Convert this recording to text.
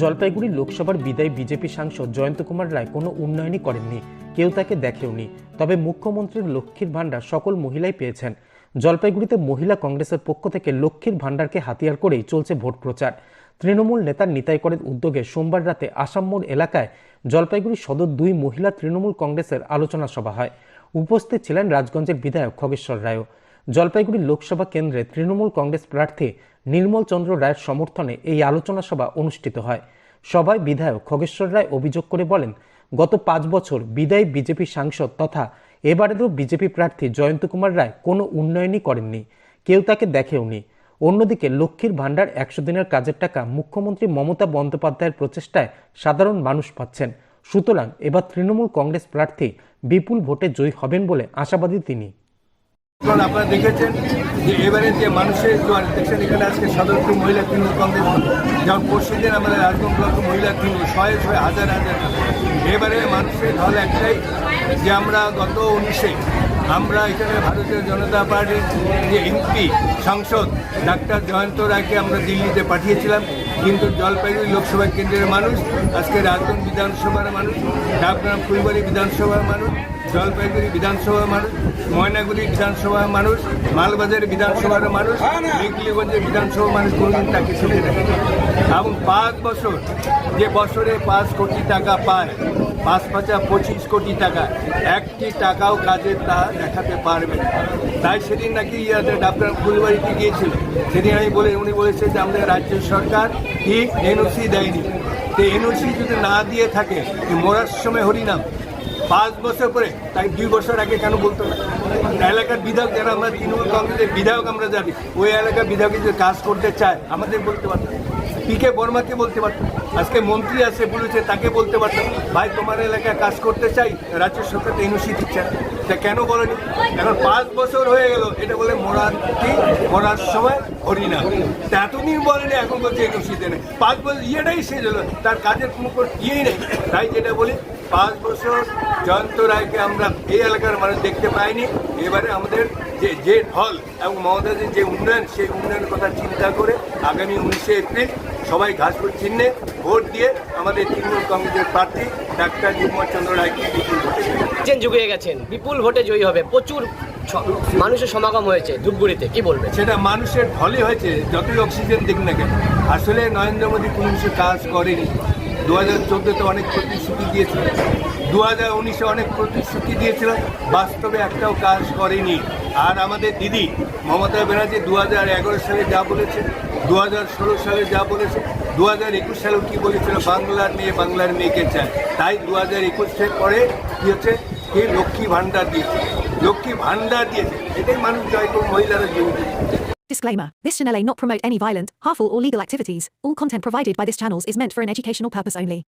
জলপাইগুড়ি লোকসভার বিদায়ী বিজেপি সাংসদ জয়ন্ত কুমার রায় কোনো উন্নয়নই করেননি, কেউ তাকে দেখেওনি তবে মুখ্যমন্ত্রীর লক্ষ্মীর ভাণ্ডার সকল মহিলাই পেয়েছেন। জলপাইগুড়িতে মহিলা কংগ্রেসের পক্ষ থেকে লক্ষ্মীর ভাণ্ডারকে হাতিয়ার করেই চলছে ভোট প্রচার। তৃণমূল নেতার নিতাই করের উদ্যোগে সোমবার রাতে আসাম মোড় এলাকায় জলপাইগুড়ি সদর দুই মহিলা তৃণমূল কংগ্রেসের আলোচনা সভা হয়। উপস্থিত ছিলেন রাজগঞ্জের বিধায়ক খগেশ্বর রায়ও। জলপাইগুড়ি লোকসভা কেন্দ্রে তৃণমূল কংগ্রেস প্রার্থী নির্মল চন্দ্র রায়ের সমর্থনে এই আলোচনা সভা অনুষ্ঠিত হয়। সভায় বিধায়ক খগেশ্বর রায় অভিযোগ করে বলেন, গত পাঁচ বছর বিদায়ী বিজেপি সাংসদ তথা এবারেরও বিজেপি প্রার্থী জয়ন্ত কুমার রায় কোনো উন্নয়নই করেননি, কেউ তাকে দেখেওনি অন্যদিকে লক্ষ্মীর ভাণ্ডার একশো দিনের কাজের টাকা মুখ্যমন্ত্রী মমতা বন্দ্যোপাধ্যায়ের প্রচেষ্টায় সাধারণ মানুষ পাচ্ছেন। সুতরাং এবার তৃণমূল কংগ্রেস প্রার্থী বিপুল ভোটে জয়ী হবেন বলে আশাবাদী তিনি। আপনারা দেখেছেন যে এবারে যে মানুষের জোয়ার দেখছেন এখানে আজকে সদরপুর মহিলা তৃণমূল কংগ্রেস যেমন পরশু দিন আমাদের রাজগঞ্জ ব্লক মহিলা তৃণমূল, শয়ে শয়ে হাজার হাজার এবারে মানুষের ঢল একটাই যে আমরা গত উনিশে আমরা এখানে ভারতীয় জনতা পার্টির যে এমপি, সাংসদ ডাক্তার জয়ন্ত রায়কে আমরা দিল্লিতে পাঠিয়েছিলাম। কিন্তু জলপাইগুড়ি লোকসভা কেন্দ্রের মানুষ, আজকে রাজগঞ্জ বিধানসভার মানুষ ডাবগ্রাম ফুলবাড়ি বিধানসভার মানুষ, জলপাইগুড়ি বিধানসভার মানুষ, ময়নাগুড়ি বিধানসভার মানুষ, মালবাজার বিধানসভার মানুষ মেঘলিগঞ্জের বিধানসভার মানুষ কোনোদিন তাকে সুখে দেখে এবং পাঁচ বছর, যে বছরে পাঁচ কোটি টাকা পায় পাঁচ পাঁচা পঁচিশ কোটি টাকা। একটি টাকাও কাজের তা দেখাতে পারবে। তাই সেদিন নাকি ইয়াতে ডাক্তার ফুলবাড়িতে গিয়েছিল। সেদিন আমি বলে উনি বলেছে যে, আমাদের রাজ্য সরকার ঠিক এনওসি দেয়নি। তো এনওসি যদি না দিয়ে থাকে মরার সময় হরিনাম। পাঁচ বছর পরে, তাই দুই বছর আগে কেন বলতো না? এলাকার বিধায়ক যারা, আমরা তৃণমূল কংগ্রেসের বিধায়ক আমরা জানি। ওই এলাকার বিধায়ক যদি কাজ করতে চায়, আমাদের বলতে পারতাম পিকে বর্মাকে বলতে পারতাম। আজকে মন্ত্রী আছে বলেছে, তাকে বলতে পারতাম, ভাই, তোমার এলাকায় কাজ করতে চাই রাজ্য সরকার তো এনওসি দিচ্ছে। না। তা কেন বলেনি? এখন পাঁচ বছর হয়ে গেল, এটা বলে মরার কি? মরার সময় হরিনাম তা এতদিন বলেনি এখন বলছে এনওসি দেনে পাঁচ বছর, ইয়েটাই শেষ হলো। তার কাজের কোনো ইয়েই নেই। তাই যেটা বলি, পাঁচ বছর জয়ন্ত রায়কে আমরা এই এলাকার মানুষ দেখতে পাইনি। এবারে আমাদের যে যে ঢল এবং মমতাজের যে উন্নয়ন, সেই উন্নয়নের কথা চিন্তা করে আগামী উনিশে এপ্রিল সবাই ঘাসপুর চিহ্নে ভোট দিয়ে আমাদের তৃণমূল কংগ্রেসের প্রার্থী ডাক্তার নির্মল চন্দ্র রায়কে বিপুল ভোটে। চেন গেছেন বিপুল ভোটে জয়ী হবে। প্রচুর মানুষের সমাগম হয়েছে ধূপগুড়িতে কি বলবে সেটা মানুষের ঢলই হয়েছে যতই অক্সিজেন দিক না কেন। আসলে নরেন্দ্র মোদী কোনো কিছু কাজ করেনি। দু হাজার চোদ্দোতে অনেক প্রতিশ্রুতি দিয়েছিল। দু হাজার উনিশে অনেক প্রতিশ্রুতি দিয়েছিল বাস্তবে একটাও কাজ করেনি। আর আমাদের দিদি মমতা ব্যানার্জি দু হাজার এগারো সালে যা বলেছে দু হাজার ষোলো সালে যা বলেছে দু হাজার একুশ সালেও কী বলেছিল বাংলার মেয়ে বাংলার মেয়েকে চায় তাই দু হাজার একুশের পরে কী হচ্ছে কে লক্ষ্মী ভাণ্ডার দিয়েছে লক্ষ্মী ভাণ্ডার দিয়েছে এটাই মানুষ জয় করুন মহিলারা জীবন Disclaimer This channel may not promote any violent, harmful, or legal activities. All content provided by this channel is meant for an educational purpose only.